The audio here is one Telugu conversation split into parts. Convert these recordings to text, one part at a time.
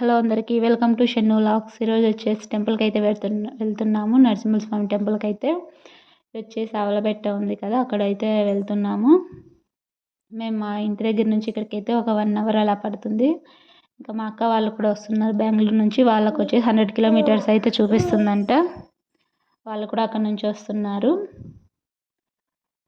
హలో అందరికీ వెల్కమ్ టు షెన్ను లాక్స్. ఈరోజు వచ్చేసి టెంపుల్కి అయితే వెళ్తున్నా వెళ్తున్నాము. నరసింహస్వామి టెంపుల్కి అయితే వచ్చేసి అవలబెట్ట ఉంది కదా అక్కడైతే వెళ్తున్నాము. మేము మా ఇంటి దగ్గర నుంచి ఇక్కడికి అయితే ఒక వన్ అవర్ అలా పడుతుంది. ఇంకా మా అక్క వాళ్ళు కూడా వస్తున్నారు బెంగళూరు నుంచి. వాళ్ళకు వచ్చేసి హండ్రెడ్ కిలోమీటర్స్ అయితే చూపిస్తుందంట. వాళ్ళు కూడా అక్కడ నుంచి వస్తున్నారు.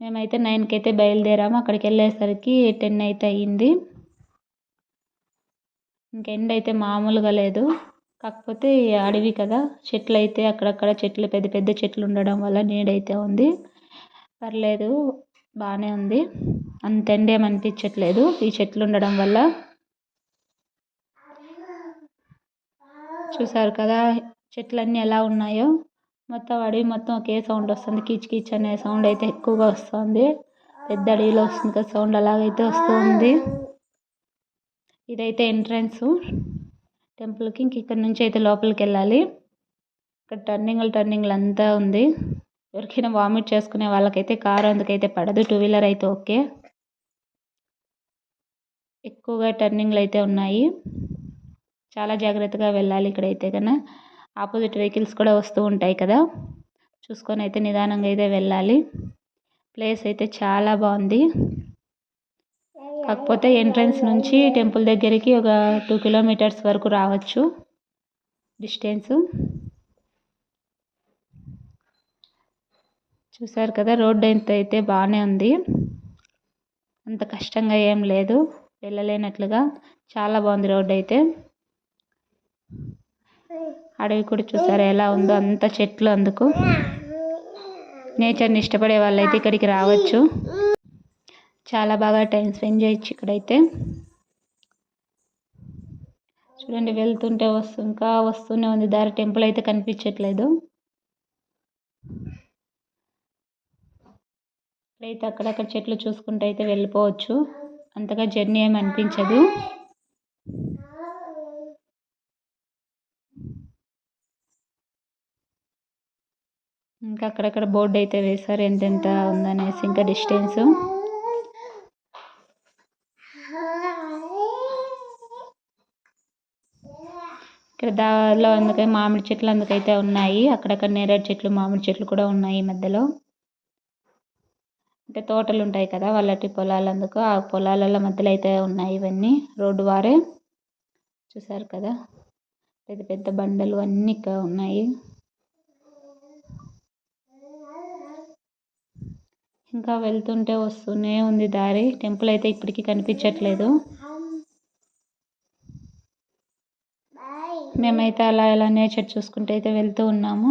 మేమైతే నైన్కి అయితే బయలుదేరాము. అక్కడికి వెళ్ళేసరికి టెన్ అయితే అయ్యింది. ఇంక ఎండ అయితే మామూలుగా లేదు. కాకపోతే అడవి కదా చెట్లు అయితే అక్కడక్కడ చెట్లు పెద్ద పెద్ద చెట్లు ఉండడం వల్ల నీడైతే ఉంది. పర్లేదు బాగానే ఉంది. అంత ఎండ అనిపించట్లేదు. ఈ చెట్లు ఉండడం వల్ల. చూసారు కదా చెట్లన్నీ ఎలా ఉన్నాయో. మొత్తం అడవి మొత్తం ఒకే సౌండ్ వస్తుంది. కీచ్ కీచ్ అనే సౌండ్ అయితే ఎక్కువగా వస్తుంది. పెద్ద అడవిలో వస్తుంది కదా సౌండ్ అలాగైతే వస్తుంది. ఇదైతే ఎంట్రన్స్. టెంపుల్కి ఇంక ఇక్కడ నుంచి అయితే లోపలికి వెళ్ళాలి. ఇక్కడ టర్నింగ్లు టర్నింగ్లు అంతా ఉంది. ఎవరికైనా వామిట్ చేసుకునే వాళ్ళకైతే కారు అందుకైతే పడదు. టూ వీలర్ అయితే ఓకే. ఎక్కువగా టర్నింగ్లు అయితే ఉన్నాయి. చాలా జాగ్రత్తగా వెళ్ళాలి ఇక్కడైతే కన్నా ఆపోజిట్ వెహికల్స్ కూడా వస్తూ ఉంటాయి కదా. చూసుకొని అయితే నిదానంగా అయితే వెళ్ళాలి. ప్లేస్ అయితే చాలా బాగుంది. కాకపోతే ఎంట్రన్స్ నుంచి టెంపుల్ దగ్గరికి ఒక టూ కిలోమీటర్స్ వరకు రావచ్చు డిస్టెన్స్. చూసారు కదా రోడ్డు ఎంత అయితే బాగానే ఉంది. అంత కష్టంగా ఏం లేదు వెళ్ళలేనట్లుగా చాలా బాగుంది రోడ్డు అయితే. అడవి కూడా చూసారా ఎలా ఉందో అంత చెట్లు అందుకు. నేచర్ని ఇష్టపడే వాళ్ళైతే ఇక్కడికి రావచ్చు. చాలా బాగా టైం స్పెండ్ చేయొచ్చు ఇక్కడైతే. చూడండి వెళ్తుంటే వస్తు ఇంకా వస్తూనే ఉంది. దారి టెంపుల్ అయితే కనిపించట్లేదు. ఇక్కడైతే అక్కడక్కడ చెట్లు చూసుకుంటే అయితే వెళ్ళిపోవచ్చు. అంతగా జర్నీ ఏమి అనిపించదు. ఇంకా అక్కడక్కడ బోర్డు అయితే వేశారు. ఎంతెంత ఉందనేసి ఇంకా డిస్టెన్స్. ఇక్కడ దారిలో అందుకే మామిడి చెట్లు అందుకైతే ఉన్నాయి. అక్కడక్కడ నేరేడు చెట్లు మామిడి చెట్లు కూడా ఉన్నాయి మధ్యలో. అంటే తోటలు ఉంటాయి కదా వాళ్ళటి పొలాలు అందుకు ఆ పొలాలలో మధ్యలో అయితే ఉన్నాయి ఇవన్నీ. రోడ్డు వారే. చూసారు కదా? పెద్ద పెద్ద బండలు అన్నీ ఇక్కడ ఉన్నాయి. ఇంకా వెళ్తుంటే వస్తూనే ఉంది దారి. టెంపుల్ అయితే ఇప్పటికీ కనిపించట్లేదు. మేమైతే అలా ఇలా నేచర్ చూసుకుంటూ అయితే వెళ్తూ ఉన్నాము.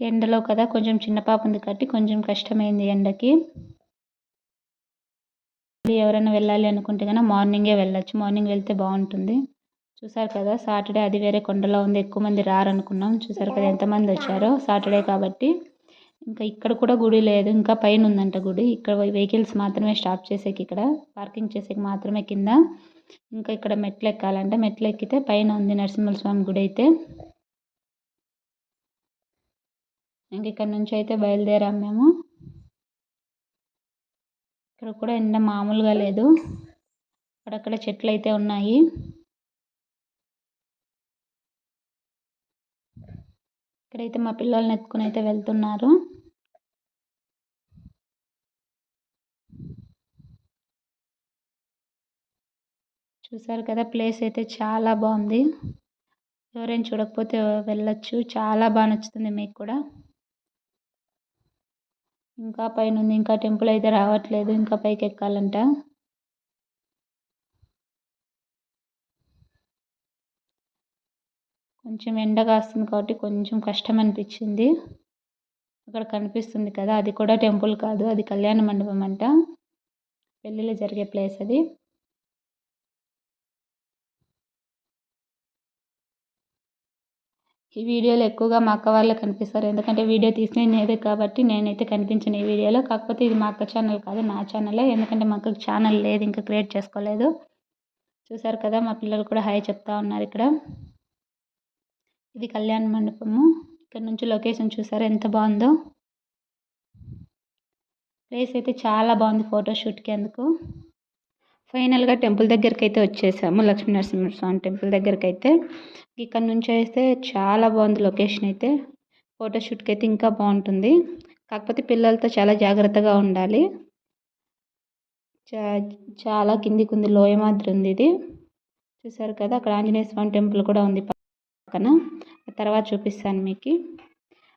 ఎండలో కదా కొంచెం చిన్న పాప ఉంది కాబట్టి కొంచెం కష్టమైంది ఎండకి. ఎవరైనా వెళ్ళాలి అనుకుంటే కనుక మార్నింగే వెళ్ళచ్చు. మార్నింగ్ వెళ్తే బాగుంటుంది. చూసారు కదా సాటర్డే అది వేరే కొండలో ఉంది. ఎక్కువ మంది రారనుకున్నాం. చూసారు కదా ఎంతమంది వచ్చారో సాటర్డే కాబట్టి. ఇంకా ఇక్కడ కూడా గుడి లేదు ఇంకా పైన ఉందంట గుడి. ఇక్కడ వెహికల్స్ మాత్రమే స్టాప్ చేసేకి ఇక్కడ పార్కింగ్ చేసేకి మాత్రమే కింద. ఇంకా ఇక్కడ మెట్లు ఎక్కాలంట మెట్లు ఎక్కితే పైన ఉంది నరసింహస్వామి గుడి అయితే. ఇంక ఇక్కడ నుంచి అయితే బయలుదేరాం మేము. ఇక్కడ కూడా ఎండ మామూలుగా లేదు. అక్కడక్కడ చెట్లు అయితే ఉన్నాయి. ఇక్కడైతే మా పిల్లల్ని ఎత్తుకుని అయితే వెళ్తున్నారు. చూసారు కదా ప్లేస్ అయితే చాలా బాగుంది. ఎవరైనా చూడకపోతే వెళ్ళొచ్చు. చాలా బాగా నచ్చుతుంది మీకు కూడా. ఇంకా పైన ఉంది ఇంకా టెంపుల్ అయితే రావట్లేదు. ఇంకా పైకి ఎక్కాలంట. కొంచెం ఎండ కాస్తుంది కాబట్టి కొంచెం కష్టం అనిపించింది. అక్కడ కనిపిస్తుంది కదా అది కూడా టెంపుల్ కాదు అది కళ్యాణ మండపం అంట. పెళ్ళిళ్ళు జరిగే ప్లేస్ అది. ఈ వీడియోలో ఎక్కువగా మా అక్క వాళ్ళే కనిపిస్తారు. ఎందుకంటే వీడియో తీసిన నేదే కాబట్టి నేనైతే కనిపించను ఈ వీడియోలో. కాకపోతే ఇది మా అక్క ఛానల్ కాదు నా ఛానలే. ఎందుకంటే మా అక్కకి ఛానల్ లేదు ఇంకా క్రియేట్ చేసుకోలేదు. చూసారు కదా మా పిల్లలు కూడా హాయ్ చెప్తా ఉన్నారు ఇక్కడ. ఇది కళ్యాణ మండపము. ఇక్కడ నుంచి లొకేషన్ చూసారు ఎంత బాగుందో. ప్లేస్ అయితే చాలా బాగుంది ఫోటోషూట్కి అందుకు. ఫైనల్గా టెంపుల్ దగ్గరికి అయితే వచ్చేసాము. లక్ష్మీ నరసింహస్వామి టెంపుల్ దగ్గరికి అయితే ఇక్కడ నుంచి అయితే చాలా బాగుంది లొకేషన్ అయితే. ఫోటోషూట్కి అయితే ఇంకా బాగుంటుంది. కాకపోతే పిల్లలతో చాలా జాగ్రత్తగా ఉండాలి. చాలా కిందికి ఉంది. లోయ మాదిరి ఉంది ఇది. చూసారు కదా అక్కడ ఆంజనేయ స్వామి టెంపుల్ కూడా ఉంది పక్కన. తర్వాత చూపిస్తాను మీకు.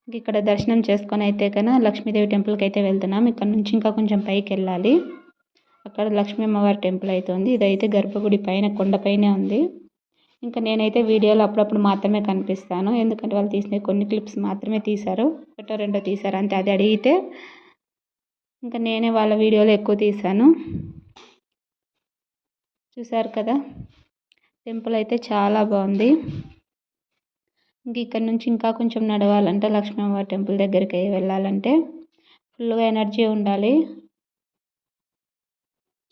ఇక్కడ దర్శనం చేసుకొని అయితే కన్నా లక్ష్మీదేవి టెంపుల్కి అయితే వెళ్తున్నాం. ఇక్కడ నుంచి ఇంకా కొంచెం పైకి వెళ్ళాలి. అక్కడ లక్ష్మీ అమ్మవారి టెంపుల్ అయితే ఉంది. ఇదైతే గర్భగుడి పైన కొండపైనే ఉంది. ఇంకా నేనైతే వీడియోలో అప్పుడప్పుడు మాత్రమే కనిపిస్తాను. ఎందుకంటే వాళ్ళు తీసిన కొన్ని క్లిప్స్ మాత్రమే తీశారు. ఒకటో రెండో తీశారు. అంతే అది అడిగితే ఇంకా నేనే వాళ్ళ వీడియోలో ఎక్కువ తీశాను. చూసారు కదా? టెంపుల్ అయితే చాలా బాగుంది. ఇంక ఇక్కడ నుంచి ఇంకా కొంచెం నడవాలంటే లక్ష్మీవారి టెంపుల్ దగ్గరికి వెళ్ళాలంటే ఫుల్గా ఎనర్జీ ఉండాలి.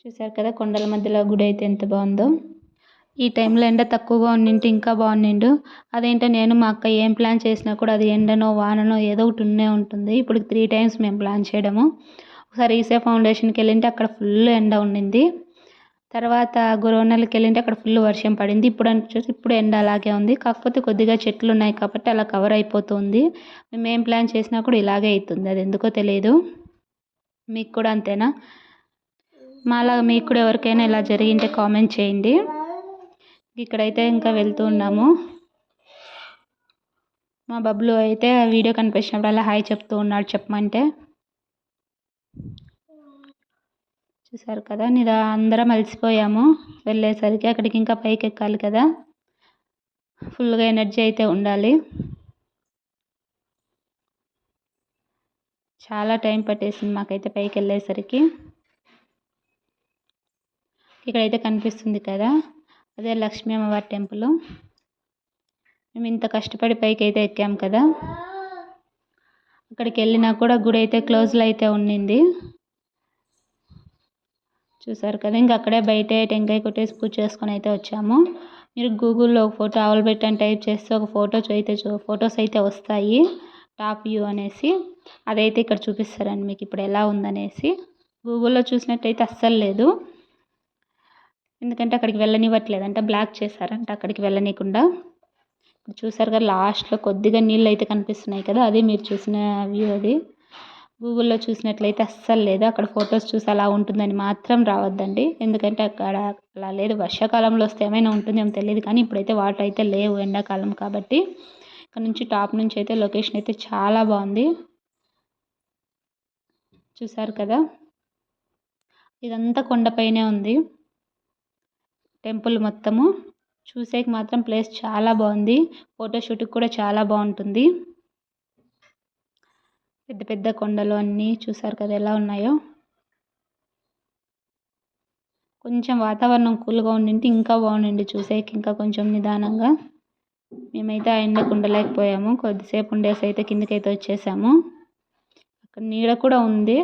చూసారు కదా కొండల మధ్యలో గుడి అయితే ఎంత బాగుందో. ఈ టైంలో ఎండ తక్కువగా ఉండింటే ఇంకా బాగుండిండు అదేంటో నేను మా అక్క ఏం ప్లాన్ చేసినా కూడా అది ఎండనో వాననో ఏదో ఒకటి ఉండే ఉంటుంది. ఇప్పుడు త్రీ టైమ్స్ మేము ప్లాన్ చేయడము. ఒకసారి ఈసే ఫౌండేషన్కి వెళ్ళింటే అక్కడ ఫుల్ ఎండ ఉండింది తర్వాత గురవనెలకి వెళ్ళింటే అక్కడ ఫుల్ వర్షం పడింది. ఇప్పుడు చూసి ఇప్పుడు ఎండ అలాగే ఉంది. కాకపోతే కొద్దిగా చెట్లు ఉన్నాయి కాబట్టి అలా కవర్ అయిపోతుంది. మేము ఏం ప్లాన్ చేసినా కూడా ఇలాగే అవుతుంది అది ఎందుకో తెలియదు మీకు కూడా అంతేనా? మాలా మీకు కూడా ఎవరికైనా ఇలా జరిగింటే కామెంట్ చేయండి. ఇక్కడైతే ఇంకా వెళ్తూ ఉన్నాము. మా బబ్లు అయితే వీడియో కనిపించినప్పుడు అలా హాయ్ చెప్తూ ఉన్నాడు చెప్పమంటే. చూసారు కదా నిదా అందరం అలసిపోయాము. వెళ్ళేసరికి అక్కడికి ఇంకా పైకి ఎక్కాలి కదా. ఫుల్గా ఎనర్జీ అయితే ఉండాలి. చాలా టైం పట్టేసింది మాకైతే పైకి వెళ్ళేసరికి. ఇక్కడైతే కనిపిస్తుంది కదా అదే లక్ష్మీ అమ్మవారి టెంపుల్. మేము ఇంత కష్టపడి పైకి అయితే ఎక్కాం కదా. అక్కడికి వెళ్ళినా కూడా గుడి అయితే క్లోజ్లో అయితే ఉండింది చూసారు కదా ఇంక అక్కడే బయటే టెంకాయ కొట్టేసి పూజ చేసుకొని అయితే వచ్చాము. మీరు గూగుల్లో ఒక ఫోటో ఆవులు పెట్టని టైప్ చేస్తే ఒక ఫోటో అయితే ఫొటోస్ అయితే వస్తాయి. టాప్ వ్యూ అనేసి. అదైతే ఇక్కడ చూపిస్తారండి మీకు ఇప్పుడు ఎలా ఉందనేసి. గూగుల్లో చూసినట్టయితే అస్సలు లేదు. ఎందుకంటే అక్కడికి వెళ్ళనివ్వట్లేదంట బ్లాక్ చేశారంట అక్కడికి వెళ్ళనీయకుండా. చూసారు కదా లాస్ట్లో కొద్దిగా నీళ్ళు అయితే కనిపిస్తున్నాయి కదా అది మీరు చూసిన వ్యూ అది. గూగుల్లో చూసినట్లయితే అస్సలు లేదు అక్కడ ఫొటోస్ చూసి అలా ఉంటుందని మాత్రం రావద్దండి. ఎందుకంటే అక్కడ అలా లేదు వర్షాకాలంలో వస్తే ఏమైనా ఉంటుందేమో తెలియదు కానీ ఇప్పుడైతే వాటర్ అయితే లేవు ఎండాకాలం కాబట్టి. ఇక్కడ నుంచి టాప్ నుంచి అయితే లొకేషన్ అయితే చాలా బాగుంది. చూసారు కదా ఇదంతా కొండపైనే ఉంది. టెంపుల్ మొత్తము. చూసేకి మాత్రం ప్లేస్ చాలా బాగుంది. ఫోటోషూట్కి కూడా చాలా బాగుంటుంది. పెద్ద పెద్ద కొండలు అన్నీ చూసారు కదా ఎలా ఉన్నాయో. కొంచెం వాతావరణం కూల్గా ఉండింటే ఇంకా బాగుండింది చూసేకి ఇంకా కొంచెం నిదానంగా. మేమైతే ఆ ఎండకు ఉండలేకపోయాము కొద్దిసేపు ఉండేసి అయితే కిందకైతే వచ్చేసాము. అక్కడ నీడ కూడా ఉంది.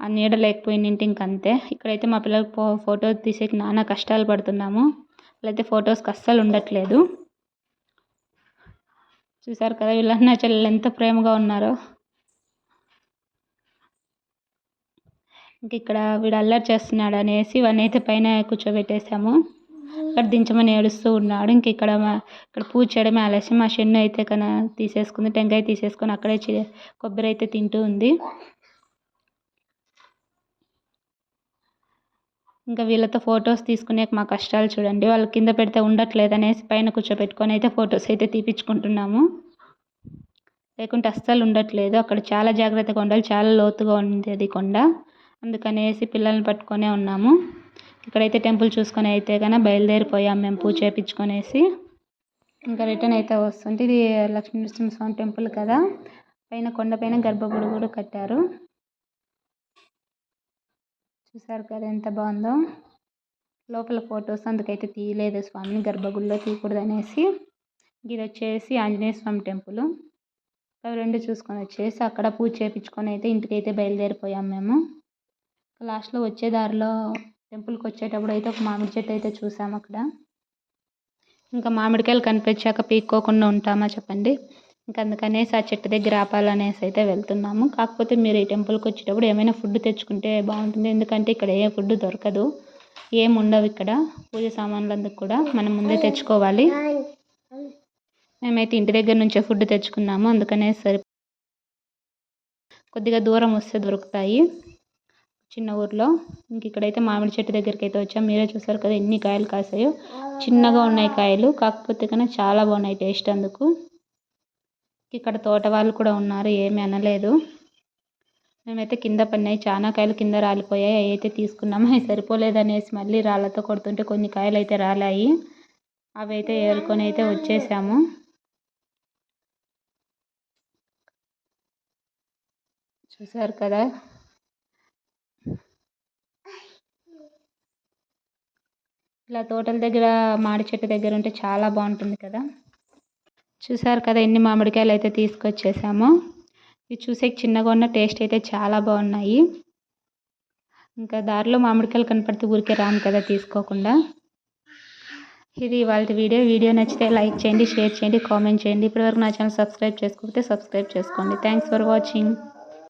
ఆ నీడ లేకపోయిందంటే ఇంకంతే. ఇక్కడైతే మా పిల్లలు ఫో ఫోటో తీసేకి నానా కష్టాలు పడుతున్నాము. వాళ్ళైతే ఫొటోస్కి అస్సలు ఉండట్లేదు. చూసారు కదా వీళ్ళు అన్న చెల్లెలు ఎంత ప్రేమగా ఉన్నారో. ఇంక ఇక్కడ వీడు అల్లరి చేస్తున్నాడు అనేసి వాడిని అయితే పైన కూర్చోబెట్టేసాము. అక్కడ దించమని ఏడుస్తూ ఉన్నాడు. ఇంక ఇక్కడ ఇక్కడ పూజ చేయడమే ఆలస్యం. మా షెన్ను అయితే కన తీసేసుకుంది టెంకాయ తీసేసుకొని అక్కడే కొబ్బరి అయితే తింటూ ఉంది. ఇంకా వీళ్ళతో ఫొటోస్ తీసుకునే మా కష్టాలు చూడండి. వాళ్ళు కింద పెడితే ఉండట్లేదు అనేసి పైన కూర్చోబెట్టుకొని అయితే ఫొటోస్ అయితే తీపించుకుంటున్నాము లేకుంటే అస్సలు ఉండట్లేదు. అక్కడ చాలా జాగ్రత్తగా ఉండాలి. చాలా లోతుగా ఉంది అది కొండ. అందుకనేసి పిల్లల్ని పట్టుకొనే ఉన్నాము. ఇక్కడైతే టెంపుల్ చూసుకొని అయితే కనుక బయలుదేరిపోయాం మేము పూజ చేయించుకొనేసి ఇంకా రిటర్న్ అయితే వస్తుంటే ఇది లక్ష్మీ నరసింహస్వామి టెంపుల్ కదా. పైన కొండపైన గర్భగుడి కూడా కట్టారు. చూసారు కదా ఎంత బాగుందో. లోపల ఫొటోస్ అందుకైతే తీయలేదు స్వామిని గర్భగుడిలో తీయకూడదు అనేసి ఇది వచ్చేసి ఆంజనేయ స్వామి టెంపుల్. అవి రెండు చూసుకొని వచ్చేసి అక్కడ పూజ చేయించుకొని అయితే ఇంటికైతే బయలుదేరిపోయాం మేము. లాస్ట్లో వచ్చే దారిలో టెంపుల్కి వచ్చేటప్పుడు అయితే ఒక మామిడి చెట్టు అయితే చూసాము అక్కడ. ఇంకా మామిడికాయలు కనిపించాక పీక్కోకుండా ఉంటామా చెప్పండి? ఇంకా అందుకనేసి ఆ చెట్టు దగ్గర ఆపాలనేసి అయితే వెళ్తున్నాము. కాకపోతే మీరు ఈ టెంపుల్కి వచ్చేటప్పుడు ఏమైనా ఫుడ్ తెచ్చుకుంటే బాగుంటుంది. ఎందుకంటే ఇక్కడ ఏ ఫుడ్ దొరకదు. ఏం ఉండవు ఇక్కడ. పూజ సామాన్లందుకు కూడా మనం ముందే తెచ్చుకోవాలి. మేమైతే ఇంటి దగ్గర నుంచే ఫుడ్ తెచ్చుకున్నాము. అందుకనే సరి కొద్దిగా దూరం వస్తే దొరుకుతాయి. చిన్న ఊర్లో. ఇంక ఇక్కడైతే మామిడి చెట్టు దగ్గరికి అయితే వచ్చాం. మీరే చూసారు కదా ఎన్ని కాయలు కాసాయో. చిన్నగా ఉన్నాయి కాయలు. కాకపోతే కన్నా చాలా బాగున్నాయి టేస్ట్ అందుకు. ఇక్కడ తోట వాళ్ళు కూడా ఉన్నారు ఏమీ అనలేదు. మేమైతే కింద పడినాయి చాలా కాయలు కింద రాలిపోయాయి అవి అయితే తీసుకున్నాము అవి సరిపోలేదనేసి మళ్ళీ రాళ్ళతో కొడుతుంటే కొన్ని కాయలు అయితే రాలాయి. అవి అయితే ఏరుకొని అయితే వచ్చేసాము. చూసారు కదా? ఇలా తోటల దగ్గర మాడి చెట్టు దగ్గర ఉంటే చాలా బాగుంటుంది కదా? చూసారు కదా ఎన్ని మామిడికాయలు అయితే తీసుకొచ్చేసాము. ఇవి చూసే చిన్నగా ఉన్న టేస్ట్ అయితే చాలా బాగున్నాయి. ఇంకా దారిలో మామిడికాయలు కనపడితే ఊరికే రాము కదా తీసుకోకుండా. ఇది వాళ్ళ వీడియో. వీడియో నచ్చితే లైక్ చేయండి షేర్ చేయండి కామెంట్ చేయండి. ఇప్పటివరకు నా ఛానల్ సబ్స్క్రైబ్ చేసుకోకపోతే సబ్స్క్రైబ్ చేసుకోండి. Thanks for watching.